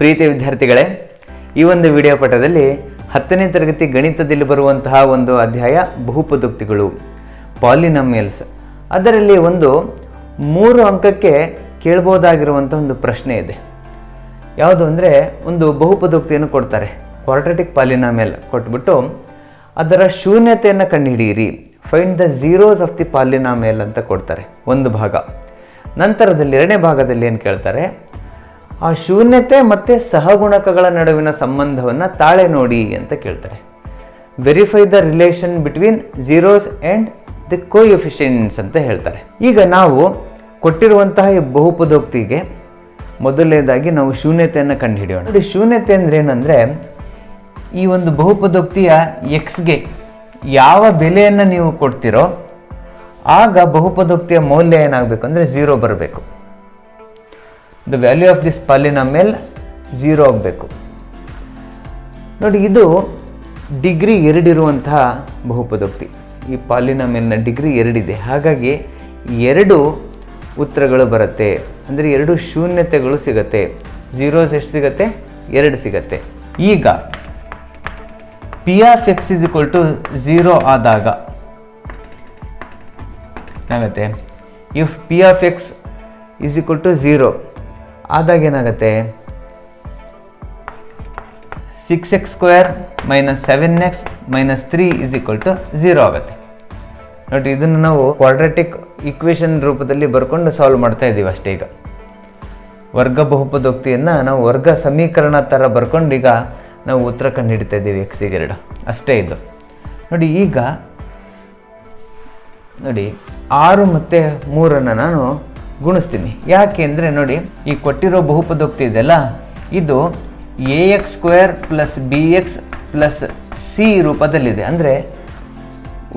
ಪ್ರೀತಿಯ ವಿದ್ಯಾರ್ಥಿಗಳೇ, ಈ ಒಂದು ವಿಡಿಯೋ ಪಟದಲ್ಲಿ ಹತ್ತನೇ ತರಗತಿ ಗಣಿತದಲ್ಲಿ ಬರುವಂತಹ ಒಂದು ಅಧ್ಯಾಯ ಬಹುಪದೋಕ್ತಿಗಳು, ಪಾಲಿನಮಿಯಲ್ಸ್. ಅದರಲ್ಲಿ ಒಂದು ಮೂರು ಅಂಕಕ್ಕೆ ಕೇಳ್ಬೋದಾಗಿರುವಂಥ ಒಂದು ಪ್ರಶ್ನೆ ಇದೆ. ಯಾವುದು ಅಂದರೆ ಒಂದು ಬಹುಪದೋಕ್ತಿಯನ್ನು ಕೊಡ್ತಾರೆ ಕ್ವಾರ್ಟಟಿಕ್ ಪಾಲಿನಾಮಿಯಲ್ ಕೊಟ್ಬಿಟ್ಟು ಅದರ ಶೂನ್ಯತೆಯನ್ನು ಕಂಡುಹಿಡಿಯಿರಿ find the zeros of the polynomial ಅಂತ ಕೊಡ್ತಾರೆ, ಒಂದು ಭಾಗ. ನಂತರದಲ್ಲಿ ಎರಡನೇ ಭಾಗದಲ್ಲಿ ಏನು ಕೇಳ್ತಾರೆ ಆ ಶೂನ್ಯತೆ ಮತ್ತು ಸಹಗುಣಕಗಳ ನಡುವಿನ ಸಂಬಂಧವನ್ನು ತಾಳೆ ನೋಡಿ ಅಂತ ಕೇಳ್ತಾರೆ. Verify the relation between zeros and the coefficients ಅಂತ ಹೇಳ್ತಾರೆ. ಈಗ ನಾವು ಕೊಟ್ಟಿರುವಂತಹ ಈ ಬಹುಪದೋಕ್ತಿಗೆ ಮೊದಲನೇದಾಗಿ ನಾವು ಶೂನ್ಯತೆಯನ್ನು ಕಂಡುಹಿಡಿಯೋಣ. ನೋಡಿ, ಶೂನ್ಯತೆ ಅಂದರೆ ಏನಂದರೆ ಈ ಒಂದು ಬಹುಪದೋಕ್ತಿಯ ಎಕ್ಸ್ಗೆ ಯಾವ ಬೆಲೆಯನ್ನು ನೀವು ಕೊಡ್ತೀರೋ ಆಗ ಬಹುಪದೋಕ್ತಿಯ ಮೌಲ್ಯ ಏನಾಗಬೇಕು ಅಂದರೆ ಝೀರೋ ಬರಬೇಕು. The value of this polynomial zero ಆಗಬೇಕು. ನೋಡಿ, ಇದು ಡಿಗ್ರಿ ಎರಡಿರುವಂತಹ ಬಹುಪದೋಕ್ತಿ. ಈ ಪಾಲಿನಾಮೆಲ್ನ ಡಿಗ್ರಿ ಎರಡಿದೆ. ಹಾಗಾಗಿ ಎರಡು ಉತ್ತರಗಳು ಬರುತ್ತೆ. ಅಂದರೆ ಎರಡು ಶೂನ್ಯತೆಗಳು ಸಿಗತ್ತೆ. ಝೀರೋಸ್ ಎಷ್ಟು ಸಿಗತ್ತೆ? ಎರಡು ಸಿಗತ್ತೆ. ಈಗ P of X is equal to zero ಆದಾಗ ಏನಾಗುತ್ತೆ? If P of X is equal to zero ಆದಾಗ ಏನಾಗುತ್ತೆ? Six X square minus seven X minus three is equal to zero ಆಗುತ್ತೆ. ನೋಡಿ ಇದನ್ನು ನಾವು ಕ್ವಾಡ್ರೆಟಿಕ್ ಈಕ್ವೇಷನ್ ರೂಪದಲ್ಲಿ ಬರ್ಕೊಂಡು ಸಾಲ್ವ್ ಮಾಡ್ತಾ ಇದ್ದೀವಿ ಅಷ್ಟೇ ಈಗ. ವರ್ಗ ಬಹುಪದೋಕ್ತಿಯನ್ನು ನಾವು ವರ್ಗ ಸಮೀಕರಣ ಥರ ಬರ್ಕೊಂಡು ಈಗ ನಾವು ಉತ್ತರ ಕಂಡು ಹಿಡಿತಾ ಇದ್ದೀವಿ ಎಕ್ಸಿಗೆ ಎರಡು. ಅಷ್ಟೇ ಇದು. ನೋಡಿ, ಈಗ ನೋಡಿ, ಆರು ಮತ್ತು ಮೂರನ್ನು ನಾನು ಗುಣಿಸ್ತೀನಿ. ಯಾಕೆ ಅಂದರೆ ನೋಡಿ, ಈ ಕೊಟ್ಟಿರೋ ಬಹುಪದೋಕ್ತಿ ಇದೆಯಲ್ಲ? ಇದು A X square plus B X plus C ರೂಪದಲ್ಲಿದೆ. ಅಂದರೆ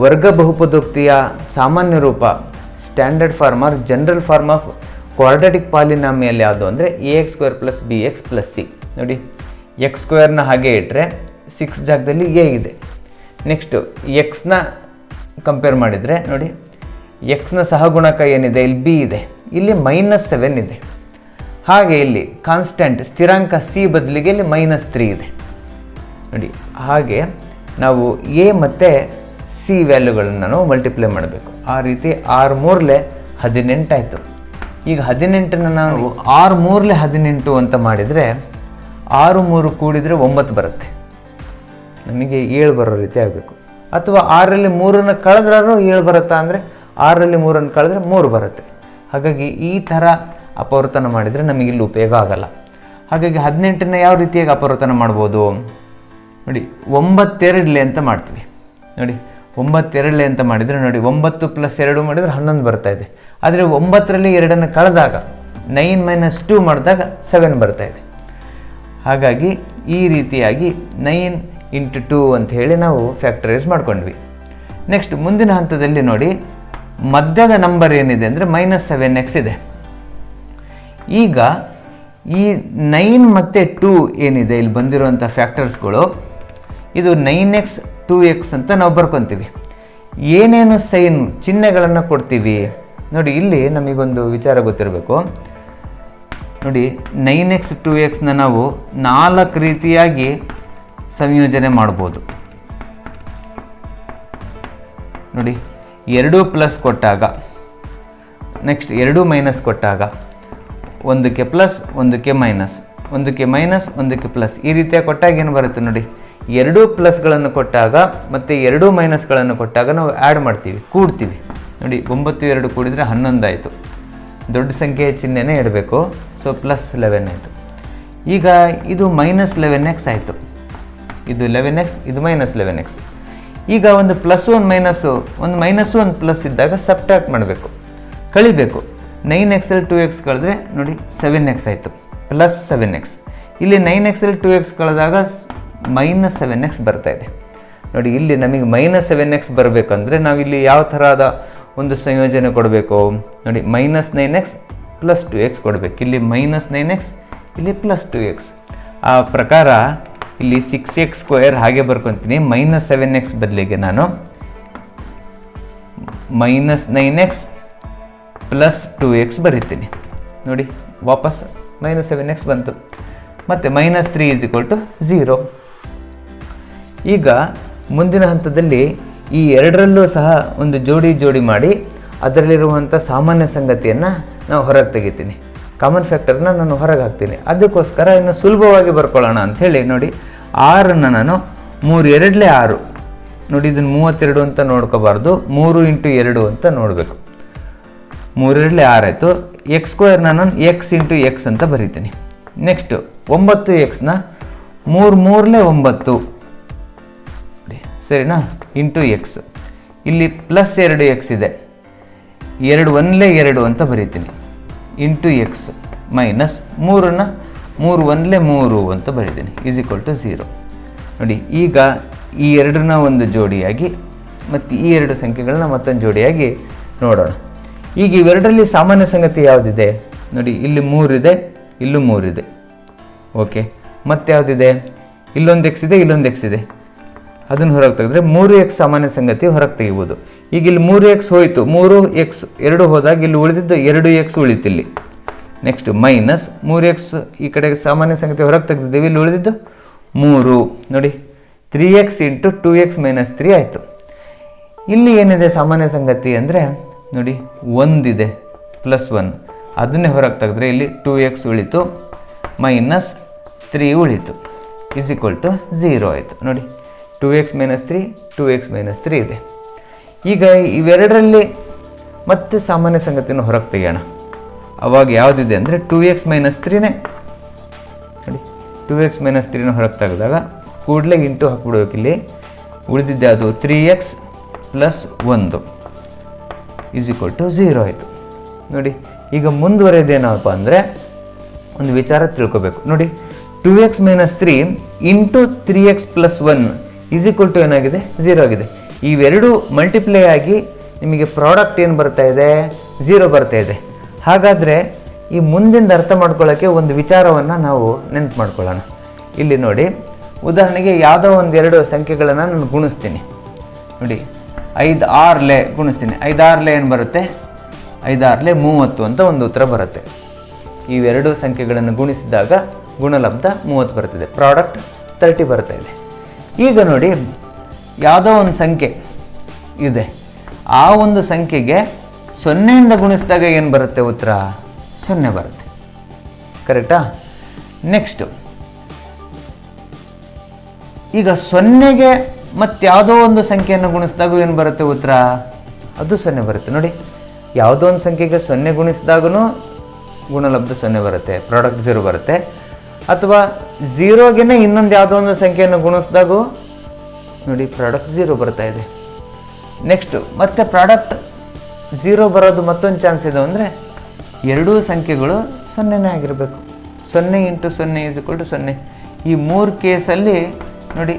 ವರ್ಗ ಬಹುಪದೋಕ್ತಿಯ ಸಾಮಾನ್ಯ ರೂಪ standard form or general form of quadratic ಪಾಲಿನಾಮಿಯಲ್ಲಿ ಯಾವುದು ಅಂದರೆ A X square plus B X plus C ನೋಡಿ ಎಕ್ಸ್ ಸ್ಕ್ವೇರ್ನ ಹಾಗೆ ಇಟ್ಟರೆ ಸಿಕ್ಸ್ ಜಾಗದಲ್ಲಿ ಎ ಇದೆ. ನೆಕ್ಸ್ಟು ಎಕ್ಸ್ನ ಕಂಪೇರ್ ಮಾಡಿದರೆ ನೋಡಿ ಎಕ್ಸ್ನ ಸಹಗುಣಕ ಏನಿದೆ? ಇಲ್ಲಿ ಬಿ ಇದೆ. ಇಲ್ಲಿ ಮೈನಸ್ ಸೆವೆನ್ ಇದೆ. ಹಾಗೆ ಇಲ್ಲಿ ಕಾನ್ಸ್ಟೆಂಟ್ ಸ್ಥಿರಾಂಕ ಸಿ ಬದಲಿಗೆ ಇಲ್ಲಿ ಮೈನಸ್ ತ್ರೀ ಇದೆ. ನೋಡಿ ಹಾಗೆ ನಾವು ಎ ಮತ್ತು ಸಿ ವ್ಯಾಲ್ಯೂಗಳನ್ನು ನಾವು ಮಲ್ಟಿಪ್ಲೈ ಮಾಡಬೇಕು. ಆ ರೀತಿ ಆರು ಮೂರಲೆ ಹದಿನೆಂಟಾಯಿತು ಈಗ ಹದಿನೆಂಟನ್ನು ನಾವು ಆರು ಮೂರಲೆ ಹದಿನೆಂಟು ಅಂತ ಮಾಡಿದರೆ ಆರು ಮೂರು ಕೂಡಿದರೆ ಒಂಬತ್ತು ಬರುತ್ತೆ. ನಮಗೆ ಏಳು ಬರೋ ರೀತಿ ಆಗಬೇಕು. ಅಥವಾ ಆರರಲ್ಲಿ ಮೂರನ್ನು ಕಳೆದ್ರೂ ಏಳು ಬರುತ್ತಾ ಅಂದರೆ ಆರರಲ್ಲಿ ಮೂರನ್ನು ಕಳೆದ್ರೆ ಮೂರು ಬರುತ್ತೆ. ಹಾಗಾಗಿ ಈ ಥರ ಅಪವರ್ತನ ಮಾಡಿದರೆ ಇಲ್ಲಿ ಉಪಯೋಗ ಆಗಲ್ಲ. ಹಾಗಾಗಿ ಹದಿನೆಂಟನ್ನ ಯಾವ ರೀತಿಯಾಗಿ ಅಪವರ್ತನ ಮಾಡ್ಬೋದು? ನೋಡಿ, ಒಂಬತ್ತೆರಡಲೆ ಅಂತ ಮಾಡ್ತೀವಿ. ನೋಡಿ, ಒಂಬತ್ತೆರಡಲೆ ಅಂತ ಮಾಡಿದರೆ ನೋಡಿ, ಒಂಬತ್ತು ಪ್ಲಸ್ ಎರಡು ಮಾಡಿದರೆ ಹನ್ನೊಂದು ಬರ್ತಾ ಇದೆ. ಆದರೆ ಒಂಬತ್ತರಲ್ಲಿ ಎರಡನ್ನು ಕಳೆದಾಗ, ನೈನ್ ಮೈನಸ್ ಟೂ ಮಾಡಿದಾಗ ಸೆವೆನ್ ಬರ್ತಾ ಇದೆ. ಹಾಗಾಗಿ ಈ ರೀತಿಯಾಗಿ ನೈನ್ ಇಂಟು ಟೂ ಅಂತ ಹೇಳಿ ನಾವು ಫ್ಯಾಕ್ಟರೈಸ್ ಮಾಡ್ಕೊಂಡ್ವಿ. ನೆಕ್ಸ್ಟ್ ಮುಂದಿನ ಹಂತದಲ್ಲಿ ನೋಡಿ ಮಧ್ಯದ ನಂಬರ್ ಏನಿದೆ ಅಂದರೆ ಮೈನಸ್ ಸೆವೆನ್ ಎಕ್ಸ್ ಇದೆ. ಈಗ ಈ ನೈನ್ ಮತ್ತು ಟೂ ಏನಿದೆ, ಇಲ್ಲಿ ಬಂದಿರುವಂಥ ಫ್ಯಾಕ್ಟರ್ಸ್ಗಳು ಇದು ನೈನ್ ಎಕ್ಸ್ ಟೂ ಎಕ್ಸ್ ಅಂತ ನಾವು ಬರ್ಕೊತೀವಿ. ಏನೇನು ಸೈನ್ ಚಿಹ್ನೆಗಳನ್ನು ಕೊಡ್ತೀವಿ? ನೋಡಿ, ಇಲ್ಲಿ ನಮಗೊಂದು ವಿಚಾರ ಗೊತ್ತಿರಬೇಕು. ನೋಡಿ ನೈನ್ ಎಕ್ಸ್ ಟು ಎಕ್ಸ್ನ ನಾವು ನಾಲ್ಕು ರೀತಿಯಾಗಿ ಸಂಯೋಜನೆ ಮಾಡ್ಬೋದು. ನೋಡಿ ಎರಡು ಪ್ಲಸ್ ಕೊಟ್ಟಾಗ ನೆಕ್ಸ್ಟ್ ಎರಡು ಮೈನಸ್ ಕೊಟ್ಟಾಗ, ಒಂದಕ್ಕೆ ಪ್ಲಸ್ ಒಂದಕ್ಕೆ ಮೈನಸ್ ಒಂದಕ್ಕೆ ಮೈನಸ್ ಒಂದಕ್ಕೆ ಪ್ಲಸ್ ಈ ರೀತಿಯಾಗಿ ಕೊಟ್ಟಾಗ ಏನು ಬರುತ್ತೆ ನೋಡಿ, ಎರಡೂ ಪ್ಲಸ್ಗಳನ್ನು ಕೊಟ್ಟಾಗ ಮತ್ತು ಎರಡೂ ಮೈನಸ್ಗಳನ್ನು ಕೊಟ್ಟಾಗ ನಾವು ಆ್ಯಡ್ ಮಾಡ್ತೀವಿ, ಕೂಡ್ತೀವಿ. ನೋಡಿ, ಒಂಬತ್ತು, ಎರಡು ಕೂಡಿದರೆ ಹನ್ನೊಂದಾಯಿತು. ದೊಡ್ಡ ಸಂಖ್ಯೆಯ ಚಿಹ್ನೆನೇ ಇಡಬೇಕು. ಸೊ ಪ್ಲಸ್ ಲೆವೆನ್ ಆಯಿತು. ಈಗ ಇದು ಮೈನಸ್ ಲೆವೆನ್ ಎಕ್ಸ್ ಆಯಿತು. ಇದು ಲೆವೆನ್ ಎಕ್ಸ್ ಇದು ಮೈನಸ್ ಲೆವೆನ್ ಎಕ್ಸ್ ಈಗ ಒಂದು ಪ್ಲಸ್ಸು ಒಂದು ಮೈನಸ್ಸು ಒಂದು ಮೈನಸ್ಸು ಒಂದು ಪ್ಲಸ್ ಇದ್ದಾಗ ಸಬ್ಟ್ರಾಕ್ಟ್ ಮಾಡಬೇಕು. ಕಳಿಬೇಕು. ನೈನ್ ಎಕ್ಸಲ್ಲಿ ಟು ಎಕ್ಸ್ ಕಳೆದ್ರೆ ನೋಡಿ ಸೆವೆನ್ ಎಕ್ಸ್ ಆಯಿತು. ಪ್ಲಸ್ ಸೆವೆನ್ ಎಕ್ಸ್ ಇಲ್ಲಿ ನೈನ್ ಎಕ್ಸಲ್ಲಿ ಟು ಎಕ್ಸ್ ಕಳೆದಾಗ ಮೈನಸ್ ಸೆವೆನ್ ಎಕ್ಸ್ ಬರ್ತಾ ಇದೆ. ನೋಡಿ ಇಲ್ಲಿ ನಮಗೆ ಮೈನಸ್ ಸೆವೆನ್ ಎಕ್ಸ್ ಬರಬೇಕಂದ್ರೆ ನಾವು ಇಲ್ಲಿ ಯಾವ ಥರದ ಒಂದು ಸಂಯೋಜನೆ ಕೊಡಬೇಕು? ನೋಡಿ minus nine X plus two X ಕೊಡಬೇಕು. ಇಲ್ಲಿ ಮೈನಸ್ ನೈನ್ ಎಕ್ಸ್ ಇಲ್ಲಿ ಪ್ಲಸ್ ಟು ಎಕ್ಸ್ ಆ ಪ್ರಕಾರ ಇಲ್ಲಿ ಸಿಕ್ಸ್ ಎಕ್ಸ್ ಸ್ಕ್ವೇರ್ ಹಾಗೆ ಬರ್ಕೊತೀನಿ. ಮೈನಸ್ ಸೆವೆನ್ ಎಕ್ಸ್ ಬದಲಿಗೆ ನಾನು. Minus nine X plus two X ಬರಿತೀನಿ. ನೋಡಿ, ವಾಪಸ್ ಮೈನಸ್ ಸೆವೆನ್ ಎಕ್ಸ್ ಬಂತು. ಮತ್ತು minus three is equal to zero ಈಗ ಮುಂದಿನ ಹಂತದಲ್ಲಿ ಈ ಎರಡರಲ್ಲೂ ಸಹ ಒಂದು ಜೋಡಿ ಜೋಡಿ ಮಾಡಿ ಅದರಲ್ಲಿರುವಂಥ ಸಾಮಾನ್ಯ ಸಂಗತಿಯನ್ನು ನಾವು ಹೊರಗೆ ತೆಗಿತೀನಿ. ಕಾಮನ್ ಫ್ಯಾಕ್ಟರ್ನ ನಾನು ಹೊರಗೆ ಹಾಕ್ತೀನಿ. ಅದಕ್ಕೋಸ್ಕರ ಇನ್ನು ಸುಲಭವಾಗಿ ಬರ್ಕೊಳ್ಳೋಣ ಅಂಥೇಳಿ ನೋಡಿ. ಆರನ್ನು ನಾನು ಮೂರು ಎರಡಲೇ ಆರು. ನೋಡಿ ಇದನ್ನು ಮೂವತ್ತೆರಡು ಅಂತ ನೋಡ್ಕೋಬಾರ್ದು. ಮೂರು ಇಂಟು ಎರಡು ಅಂತ ನೋಡಬೇಕು. ಮೂರೆರಡಲೇ ಆರಾಯಿತು ಎಕ್ಸ್ ಸ್ಕ್ವೇರ್ ನಾನು ಎಕ್ಸ್ ಇಂಟು ಎಕ್ಸ್ ಅಂತ ಬರೀತೀನಿ. ನೆಕ್ಸ್ಟು ಒಂಬತ್ತು ಎಕ್ಸ್ನ ಮೂರು ಮೂರಲೇ ಒಂಬತ್ತು. ಸರಿನಾ? ಇಂಟು ಎಕ್ಸ್ ಇಲ್ಲಿ ಪ್ಲಸ್ ಎರಡು ಎಕ್ಸ್ ಇದೆ. ಎರಡು ಒನ್ಲೇ ಎರಡು ಅಂತ ಬರೀತೀನಿ. ಇಂಟು ಎಕ್ಸ್ ಮೈನಸ್ ಮೂರನ್ನು ಮೂರು ಒಂದಲೇ ಮೂರು ಅಂತ ಬರೀತೀನಿ ಈಸ್ ಈಕ್ವಲ್ ಟು ಝೀರೋ ನೋಡಿ, ಈಗ ಈ ಎರಡನ್ನ ಒಂದು ಜೋಡಿಯಾಗಿ ಮತ್ತು ಈ ಎರಡು ಸಂಖ್ಯೆಗಳನ್ನ ಮತ್ತೊಂದು ಜೋಡಿಯಾಗಿ ನೋಡೋಣ. ಈಗ ಇವೆರಡರಲ್ಲಿ ಸಾಮಾನ್ಯ ಸಂಗತಿ ಯಾವುದಿದೆ? ನೋಡಿ, ಇಲ್ಲಿ ಮೂರಿದೆ, ಇಲ್ಲೂ ಮೂರಿದೆ. ಓಕೆ ಮತ್ತೆ ಯಾವುದಿದೆ ಇಲ್ಲೊಂದು ಎಕ್ಸ್ ಇದೆ, ಇಲ್ಲೊಂದು ಎಕ್ಸ್ ಇದೆ. ಅದನ್ನು ಹೊರಗೆ ತೆಗೆದ್ರೆ ಮೂರು ಎಕ್ಸ್ ಸಾಮಾನ್ಯ ಸಂಗತಿ ಹೊರಗೆ ತೆಗಿಬೋದು. ಈಗ ಇಲ್ಲಿ ಮೂರು ಎಕ್ಸ್ ಹೋಯಿತು. ಮೂರು ಎಕ್ಸ್ ಎರಡು ಹೋದಾಗ ಇಲ್ಲಿ ಉಳಿದಿದ್ದು ಎರಡು ಎಕ್ಸ್ ಉಳಿತಿಲ್ಲಿ ನೆಕ್ಸ್ಟ್ ಮೈನಸ್ ಮೂರು ಎಕ್ಸ್ ಈ ಕಡೆಗೆ ಸಾಮಾನ್ಯ ಸಂಗತಿ ಹೊರಗೆ ತೆಗೆದಿದ್ದೀವಿ. ಇಲ್ಲಿ ಉಳಿದಿದ್ದು ಮೂರು. ನೋಡಿ three X into two X minus three ಆಯಿತು. ಇಲ್ಲಿ ಏನಿದೆ ಸಾಮಾನ್ಯ ಸಂಗತಿ ಅಂದರೆ, ನೋಡಿ, ಒಂದಿದೆ ಪ್ಲಸ್ ಒನ್ ಅದನ್ನೇ ಹೊರಗೆ ತೆಗೆದ್ರೆ ಇಲ್ಲಿ ಟೂ ಎಕ್ಸ್ ಉಳಿತು. ಮೈನಸ್ ತ್ರೀ ಉಳಿತು. ಇಸ್ ಈಕ್ವಲ್ ಟು ಝೀರೋ ಆಯಿತು. ನೋಡಿ two X minus three two X minus three ಇದೆ. ಈಗ ಇವೆರಡರಲ್ಲಿ ಮತ್ತೆ ಸಾಮಾನ್ಯ ಸಂಗತಿಯನ್ನು ಹೊರಗೆ ತೆಗೆಯೋಣ. ಅವಾಗ ಯಾವುದಿದೆ ಅಂದರೆ ಟೂ ಎಕ್ಸ್ ಮೈನಸ್ ತ್ರೀನೇ ನೋಡಿ ಟೂ ಎಕ್ಸ್ ಮೈನಸ್ ತ್ರೀನ ಹೊರಗೆ ತೆಗೆದಾಗ ಕೂಡಲೇ ಇಂಟು ಹಾಕ್ಬಿಡ್ಬೇಕು ಇಲ್ಲಿ. ಉಳಿದಿದ್ದೆ ಅದು ತ್ರೀ ಎಕ್ಸ್ ಪ್ಲಸ್ ಒಂದು ಈಸ್ ಈಕ್ವಲ್ ಟು ಝೀರೋ ಆಯಿತು. ನೋಡಿ, ಈಗ ಮುಂದುವರೆದೇನಪ್ಪ ಅಂದರೆ ಒಂದು ವಿಚಾರ ತಿಳ್ಕೊಬೇಕು. ನೋಡಿ two X minus three into three X plus one is equal to ಏನಾಗಿದೆ? ಝೀರೋ ಆಗಿದೆ. ಇವೆರಡು ಮಲ್ಟಿಪ್ಲೈ ಆಗಿ ನಿಮಗೆ ಪ್ರಾಡಕ್ಟ್ ಏನು ಬರ್ತಾ ಇದೆ? ಝೀರೋ ಬರ್ತಾ ಇದೆ. ಹಾಗಾದರೆ ಈ ಮುಂದಿಂದ ಅರ್ಥ ಮಾಡ್ಕೊಳ್ಳೋಕ್ಕೆ ಒಂದು ವಿಚಾರವನ್ನು ನಾವು ನೆನ್ಪು ಮಾಡ್ಕೊಳ್ಳೋಣ. ಇಲ್ಲಿ ನೋಡಿ, ಉದಾಹರಣೆಗೆ ಯಾವುದೋ ಎರಡು ಸಂಖ್ಯೆಗಳನ್ನು ನಾನು ಗುಣಿಸ್ತೀನಿ. ನೋಡಿ, ಐದು ಆರ್ಲೆ ಗುಣಿಸ್ತೀನಿ. ಐದಾರ್ಲೆ ಏನು ಬರುತ್ತೆ? ಐದಾರ್ಲೆ ಮೂವತ್ತು ಅಂತ ಒಂದು ಉತ್ತರ ಬರುತ್ತೆ. ಇವೆರಡು ಸಂಖ್ಯೆಗಳನ್ನು ಗುಣಿಸಿದಾಗ ಗುಣಲಬ್ಧ ಮೂವತ್ತು ಬರ್ತದೆ. ಪ್ರಾಡಕ್ಟ್ ತರ್ಟಿ ಬರ್ತಾ ಇದೆ ಈಗ ನೋಡಿ, ಯಾವುದೋ ಒಂದು ಸಂಖ್ಯೆ ಇದೆ. ಆ ಒಂದು ಸಂಖ್ಯೆಗೆ ಸೊನ್ನೆಯಿಂದ ಗುಣಿಸಿದಾಗ ಏನು ಬರುತ್ತೆ ಉತ್ತರ? ಸೊನ್ನೆ ಬರುತ್ತೆ. ಕರೆಕ್ಟಾ ನೆಕ್ಸ್ಟು ಈಗ ಸೊನ್ನೆಗೆ ಮತ್ತಾವುದೋ ಒಂದು ಸಂಖ್ಯೆಯನ್ನು ಗುಣಿಸಿದಾಗ ಏನು ಬರುತ್ತೆ ಉತ್ತರ? ಅದು ಸೊನ್ನೆ ಬರುತ್ತೆ. ನೋಡಿ, ಯಾವುದೋ ಒಂದು ಸಂಖ್ಯೆಗೆ ಸೊನ್ನೆ ಗುಣಿಸಿದಾಗೂ ಗುಣಲಬ್ಧ ಸೊನ್ನೆ ಬರುತ್ತೆ. ಪ್ರಾಡಕ್ಟ್ ಝೀರೋ ಬರುತ್ತೆ. ಅಥವಾ ಝೀರೋಗೆನೇ ಇನ್ನೊಂದು ಯಾವುದೋ ಒಂದು ಸಂಖ್ಯೆಯನ್ನು ಗುಣಿಸಿದಾಗೂ ನೋಡಿ ಪ್ರಾಡಕ್ಟ್ ಝೀರೋ ಬರ್ತಾ ಇದೆ. ನೆಕ್ಸ್ಟು ಮತ್ತೆ ಪ್ರಾಡಕ್ಟ್ ಝೀರೋ ಬರೋದು ಮತ್ತೊಂದು ಚಾನ್ಸ್ ಇದೆ ಅಂದರೆ ಎರಡೂ ಸಂಖ್ಯೆಗಳು ಸೊನ್ನೆನೇ ಆಗಿರಬೇಕು. ಸೊನ್ನೆ ಇಂಟು ಸೊನ್ನೆ ಈಸ್ ಟು ಸೊನ್ನೆ. ಈ ಮೂರು ಕೇಸಲ್ಲಿ ನೋಡಿ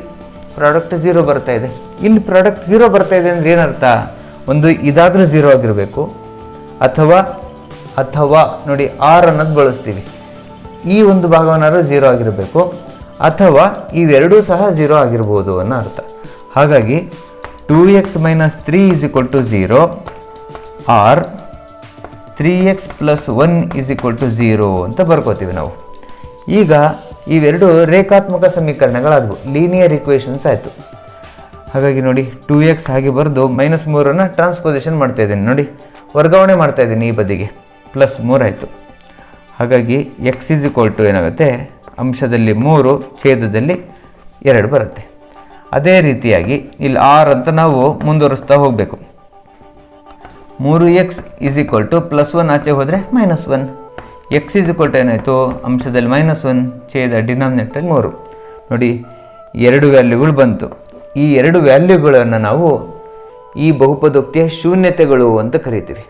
ಪ್ರಾಡಕ್ಟ್ ಝೀರೋ ಬರ್ತಾ ಇದೆ. ಇಲ್ಲಿ ಪ್ರಾಡಕ್ಟ್ ಝೀರೋ ಬರ್ತಾ ಇದೆ ಅಂದರೆ ಏನರ್ಥ? ಒಂದು ಇದಾದರೂ ಝೀರೋ ಆಗಿರಬೇಕು. ಅಥವಾ ಅಥವಾ ನೋಡಿ ಆರ್ ಅನ್ನೋದು ಬಳಸ್ತೀವಿ. ಈ ಒಂದು ಭಾಗವನ್ನಾದ್ರೂ ಝೀರೋ ಆಗಿರಬೇಕು. ಅಥವಾ ಇವೆರಡೂ ಸಹ ಝೀರೋ ಆಗಿರ್ಬೋದು ಅನ್ನೋ ಅರ್ಥ. ಹಾಗಾಗಿ two X minus three is equal to zero or three X plus one is equal to zero ಅಂತ ಬರ್ಕೋತೀವಿ ನಾವು. ಈಗ ಇವೆರಡು ರೇಖಾತ್ಮಕ ಸಮೀಕರಣಗಳಾದವು. ಲೀನಿಯರ್ ಇಕ್ವೇಷನ್ಸ್ ಆಯಿತು. ಹಾಗಾಗಿ ನೋಡಿ ಟೂ ಎಕ್ಸ್ ಹಾಗೆ ಬರೆದು ಮೈನಸ್ ಮೂರನ್ನು ಟ್ರಾನ್ಸ್ಪೋಸಿಷನ್ ಮಾಡ್ತಾ ಇದ್ದೀನಿ. ನೋಡಿ, ವರ್ಗಾವಣೆ ಮಾಡ್ತಾ ಇದ್ದೀನಿ ಈ ಬದಿಗೆ. ಪ್ಲಸ್ ಮೂರಾಯಿತು ಹಾಗಾಗಿ ಎಕ್ಸ್ ಇಸ್ ಈಕ್ವಲ್ ಟು ಏನಾಗುತ್ತೆ? ಅಂಶದಲ್ಲಿ ಮೂರು, ಛೇದದಲ್ಲಿ ಎರಡು ಬರುತ್ತೆ. ಅದೇ ರೀತಿಯಾಗಿ ಇಲ್ಲಿ ಆರ್ ಅಂತ ನಾವು ಮುಂದುವರಿಸ್ತಾ ಹೋಗಬೇಕು. ಮೂರು x is equal to plus one ಆಚೆ ಹೋದರೆ minus one x is equal to ಏನಾಯಿತು? ಅಂಶದಲ್ಲಿ ಮೈನಸ್ ಒನ್ ಛೇದ ಡಿನಾಮಿನೇಟರ್ ಮೂರು. ನೋಡಿ, ಎರಡು ವ್ಯಾಲ್ಯೂಗಳು ಬಂತು. ಈ ಎರಡು ವ್ಯಾಲ್ಯೂಗಳನ್ನು ನಾವು ಈ ಬಹುಪದೋಕ್ತಿಯ ಶೂನ್ಯತೆಗಳು ಅಂತ ಕರಿತೀವಿ.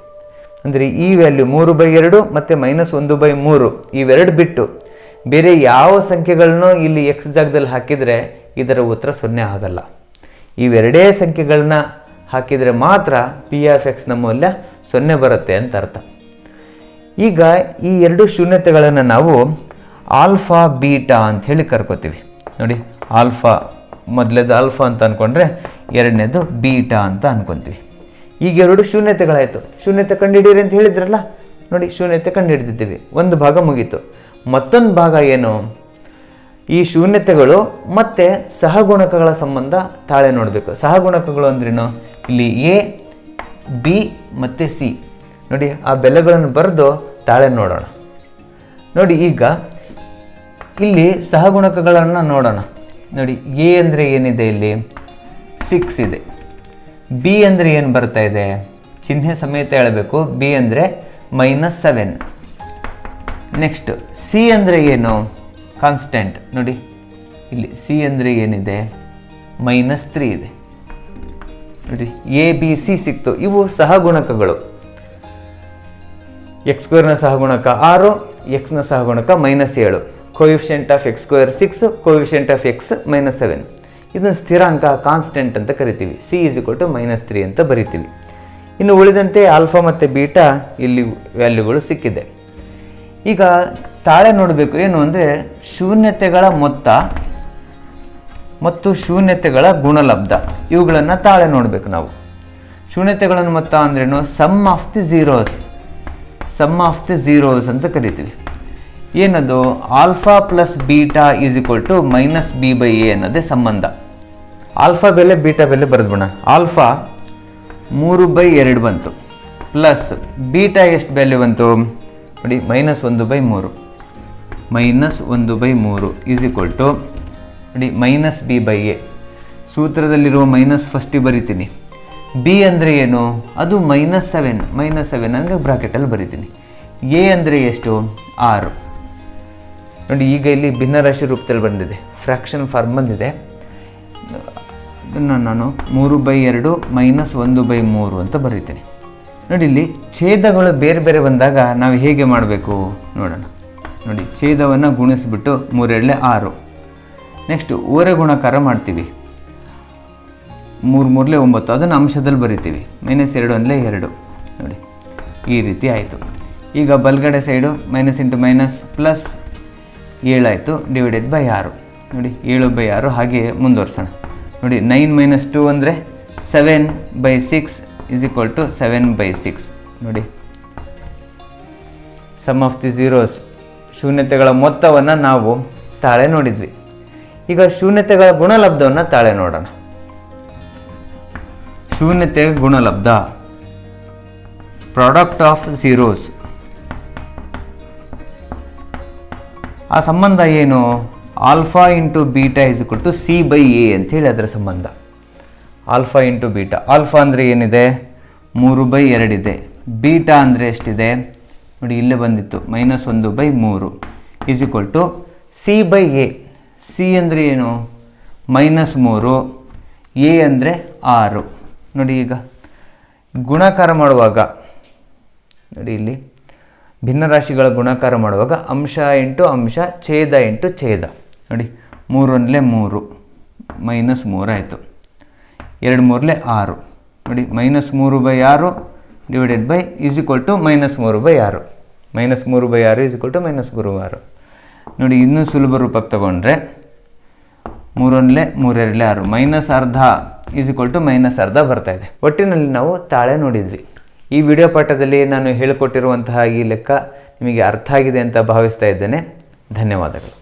ಅಂದರೆ ಈ ವ್ಯಾಲ್ಯೂ ಮೂರು ಬೈ ಎರಡು ಮತ್ತು ಮೈನಸ್ ಒಂದು ಬೈ ಮೂರು, ಇವೆರಡು ಬಿಟ್ಟು ಬೇರೆ ಯಾವ ಸಂಖ್ಯೆಗಳನ್ನು ಇಲ್ಲಿ ಎಕ್ಸ್ ಜಾಗದಲ್ಲಿ ಹಾಕಿದರೆ ಇದರ ಉತ್ತರ ಸೊನ್ನೆ ಆಗಲ್ಲ. ಇವೆರಡೇ ಸಂಖ್ಯೆಗಳನ್ನ ಹಾಕಿದರೆ ಮಾತ್ರ ಪಿ ಎಫ್ ಎಕ್ಸ್ನ ಮೌಲ್ಯ ಸೊನ್ನೆ ಬರುತ್ತೆ ಅಂತ ಅರ್ಥ. ಈಗ ಈ ಎರಡು ಶೂನ್ಯತೆಗಳನ್ನು ನಾವು ಆಲ್ಫಾ ಬೀಟಾ ಅಂತ ಹೇಳಿ ಕರ್ಕೋತೀವಿ. ನೋಡಿ ಆಲ್ಫಾ ಮೊದಲೇದು ಆಲ್ಫಾ ಅಂತ ಅಂದ್ಕೊಂಡ್ರೆ ಎರಡನೇದು ಬೀಟಾ ಅಂತ ಅನ್ಕೊತೀವಿ. ಈಗ ಎರಡು ಶೂನ್ಯತೆಗಳಾಯಿತು. ಶೂನ್ಯತೆ ಕಂಡುಹಿಡಿಯಿರಿ ಅಂತ ಹೇಳಿದ್ರಲ್ಲ? ನೋಡಿ, ಶೂನ್ಯತೆ ಕಂಡುಹಿಡಿದಿದ್ದೀವಿ ಒಂದು ಭಾಗ ಮುಗೀತು. ಮತ್ತೊಂದು ಭಾಗ ಏನು? ಈ ಶೂನ್ಯತೆಗಳು ಮತ್ತು ಸಹಗುಣಕಗಳ ಸಂಬಂಧ ತಾಳೆ ನೋಡಬೇಕು. ಸಹಗುಣಕಗಳು ಅಂದ್ರೇನು? ಇಲ್ಲಿ ಎ, ಬಿ ಮತ್ತು ಸಿ. ನೋಡಿ, ಆ ಬೆಲೆಗಳನ್ನು ಬರೆದು ತಾಳೆ ನೋಡೋಣ. ನೋಡಿ, ಈಗ ಇಲ್ಲಿ ಸಹಗುಣಕಗಳನ್ನು ನೋಡೋಣ. ನೋಡಿ, ಎ ಅಂದರೆ ಏನಿದೆ ಇಲ್ಲಿ? ಸಿಕ್ಸ್ ಇದೆ. ಬಿ ಅಂದರೆ ಏನು ಬರ್ತಾ ಇದೆ? ಚಿಹ್ನೆ ಸಮೇತ ಹೇಳಬೇಕು. ಬಿ ಅಂದರೆ ಮೈನಸ್ ಸೆವೆನ್ ನೆಕ್ಸ್ಟ್ ಸಿ ಅಂದರೆ ಏನು? ಕಾನ್ಸ್ಟೆಂಟ್ ನೋಡಿ, ಇಲ್ಲಿ ಸಿ ಅಂದರೆ ಏನಿದೆ? ಮೈನಸ್ ತ್ರೀ ಇದೆ. ನೋಡಿ ಎ ಬಿ ಸಿ ಸಿಕ್ತು. ಇವು ಸಹಗುಣಕಗಳು. ಎಕ್ಸ್ ಸ್ಕ್ವೇರ್ನ ಸಹಗುಣಕ ಆರು ಎಕ್ಸ್ನ ಸಹಗುಣಕ ಮೈನಸ್ ಏಳು. Coefficient of x square six coefficient of x minus seven ಇದನ್ನು ಸ್ಥಿರಾಂಕ ಕಾನ್ಸ್ಟೆಂಟ್ ಅಂತ ಕರಿತೀವಿ. C is equal to minus three ಅಂತ ಬರಿತೀವಿ. ಇನ್ನು ಉಳಿದಂತೆ ಆಲ್ಫಾ ಮತ್ತು ಬೀಟಾ ಇಲ್ಲಿ ವ್ಯಾಲ್ಯೂಗಳು ಸಿಕ್ಕಿದೆ. ಈಗ ತಾಳೆ ನೋಡಬೇಕು. ಏನು ಅಂದರೆ ಶೂನ್ಯತೆಗಳ ಮೊತ್ತ ಮತ್ತು ಶೂನ್ಯತೆಗಳ ಗುಣಲಬ್ಧ. ಇವುಗಳನ್ನು ತಾಳೆ ನೋಡಬೇಕು ನಾವು. ಶೂನ್ಯತೆಗಳನ್ನು ಮೊತ್ತ ಅಂದ್ರೇನು sum of the zeros sum of the zeros ಅಂತ ಕರಿತೀವಿ. ಏನದು? Alpha plus beta is equal to minus b by a ಅನ್ನೋದೇ ಸಂಬಂಧ. ಆಲ್ಫಾ ಬೆಲೆ ಬೀಟಾ ಬೆಲೆ ಬರೆದ್ಬಿಡ ಆಲ್ಫಾ ಮೂರು ಬೈ ಎರಡು ಬಂತು. ಪ್ಲಸ್ ಬೀಟಾ ಎಷ್ಟು ಬೆಲೆ ಬಂತು? ನೋಡಿ, ಮೈನಸ್ ಒಂದು ಬೈ ಮೂರು. ಮೈನಸ್ ಒಂದು ಬೈ ಮೂರು ಈಸ್ ಈಕ್ವಲ್ ಟು ನೋಡಿ, ಮೈನಸ್ ಬಿ ಬೈ ಎ. ಸೂತ್ರದಲ್ಲಿರುವ ಮೈನಸ್ ಫಸ್ಟಿಗೆ ಬರಿತೀನಿ. ಬಿ ಅಂದರೆ ಏನು? ಅದು ಮೈನಸ್ ಸೆವೆನ್ ಮೈನಸ್ ಸೆವೆನ್ ಅಂದರೆ ಬ್ರಾಕೆಟಲ್ಲಿ ಬರಿತೀನಿ. ಎ ಅಂದರೆ ಎಷ್ಟು? ಆರು. ನೋಡಿ, ಈಗ ಇಲ್ಲಿ ಭಿನ್ನರಾಶಿ ರೂಪದಲ್ಲಿ ಬಂದಿದೆ. ಫ್ರ್ಯಾಕ್ಷನ್ ಫಾರ್ಮ್ ಬಂದಿದೆ. ಅದನ್ನು ನಾನು ಮೂರು ಬೈ ಎರಡು ಮೈನಸ್ ಒಂದು ಬೈ ಮೂರು ಅಂತ ಬರೀತೀನಿ. ನೋಡಿ ಇಲ್ಲಿ ಛೇದಗಳು ಬೇರೆ ಬೇರೆ ಬಂದಾಗ ನಾವು ಹೇಗೆ ಮಾಡಬೇಕು? ನೋಡೋಣ. ನೋಡಿ ಛೇದವನ್ನು ಗುಣಿಸಿಬಿಟ್ಟು ಮೂರೆರಡಲೆ ಆರು. ನೆಕ್ಸ್ಟ್ ಓರೆ ಗುಣಕಾರ ಮಾಡ್ತೀವಿ. ಮೂರು ಮೂರಲೆ ಒಂಬತ್ತು, ಅದನ್ನು ಅಂಶದಲ್ಲಿ ಬರಿತೀವಿ. ಮೈನಸ್ ಎರಡು ಅಂದರೆ ಎರಡು. ನೋಡಿ, ಈ ರೀತಿ ಆಯಿತು. ಈಗ ಬಲ್ಗಡೆ side minus into minus plus ಏಳಾಯಿತು, divided by ಆರು. ನೋಡಿ, ಏಳು ಬೈ ಆರು ಹಾಗೆ ಮುಂದುವರ್ಸೋಣ. ನೋಡಿ ನೈನ್ ಮೈನಸ್ ಟು ಅಂದರೆ seven by six is equal to seven by six ನೋಡಿ. ಸಮ್ ಆಫ್ ದಿ ಝೀರೋಸ್ ಶೂನ್ಯತೆಗಳ ಮೊತ್ತವನ್ನು ನಾವು ತಾಳೆ ನೋಡಿದ್ವಿ. ಈಗ ಶೂನ್ಯತೆಗಳ ಗುಣಲಬ್ಧವನ್ನು ತಾಳೆ ನೋಡೋಣ. ಶೂನ್ಯತೆ ಗುಣಲಬ್ಧ. ಪ್ರಾಡಕ್ಟ್ ಆಫ್ ಝೀರೋಸ್ ಆ ಸಂಬಂಧ ಏನು? Alpha into beta is equal to c by a ಅಂಥೇಳಿ ಅದರ ಸಂಬಂಧ. Alpha into beta. ಆಲ್ಫಾ ಅಂದರೆ ಏನಿದೆ? ಮೂರು ಬೈ ಎರಡಿದೆ ಬೀಟಾ ಅಂದರೆ ಎಷ್ಟಿದೆ? ನೋಡಿ, ಇಲ್ಲೇ ಬಂದಿತ್ತು. ಮೈನಸ್ ಒಂದು ಬೈ ಮೂರು is equal to c by a c ಅಂದರೆ ಏನು? ಮೈನಸ್ ಮೂರು. ಎ ಅಂದರೆ ಆರು. ನೋಡಿ ಈಗ. ಗುಣಾಕಾರ ಮಾಡುವಾಗ, ನೋಡಿ ಇಲ್ಲಿ, ಭಿನ್ನರಾಶಿಗಳ ಗುಣಾಕಾರ ಮಾಡುವಾಗ ಅಂಶ ಇಂಟು ಅಂಶ ಛೇದ ಇಂಟು ಛೇದ. ನೋಡಿ, ಮೂರೊಂದಲೇ ಮೂರು, ಮೈನಸ್ ಮೂರಾಯಿತು ಎರಡು ಮೂರಲೆ ಆರು. ನೋಡಿ, ಮೈನಸ್ ಮೂರು ಬೈ ಆರು divided by is equal to minus ಮೂರು ಬೈ ಆರು. ಮೈನಸ್ ಮೂರು ಬೈ ಆರು ಈಸ್ ಈಕ್ವಲ್ ಟು ಮೈನಸ್ ಮೂರು ಆರು. ನೋಡಿ, ಇನ್ನೂ ಸುಲಭ ರೂಪಕ್ಕೆ ತಗೊಂಡ್ರೆ ಮೂರೊಂದಲೇ ಮೂರೆರಡಲೇ ಆರು, ಮೈನಸ್ ಅರ್ಧ ಈಸ್ ಈಕ್ವಲ್ ಟು ಮೈನಸ್ ಅರ್ಧ ಬರ್ತಾ ಇದೆ. ಒಟ್ಟಿನಲ್ಲಿ ನಾವು ತಾಳೆ ನೋಡಿದ್ವಿ. ಈ ವಿಡಿಯೋ ಪಾಠದಲ್ಲಿ ನಾನು ಹೇಳಿಕೊಟ್ಟಿರುವಂತಹ ಈ ಲೆಕ್ಕ ನಿಮಗೆ ಅರ್ಥ ಆಗಿದೆ ಅಂತ ಭಾವಿಸ್ತಾ ಇದ್ದೇನೆ. ಧನ್ಯವಾದಗಳು.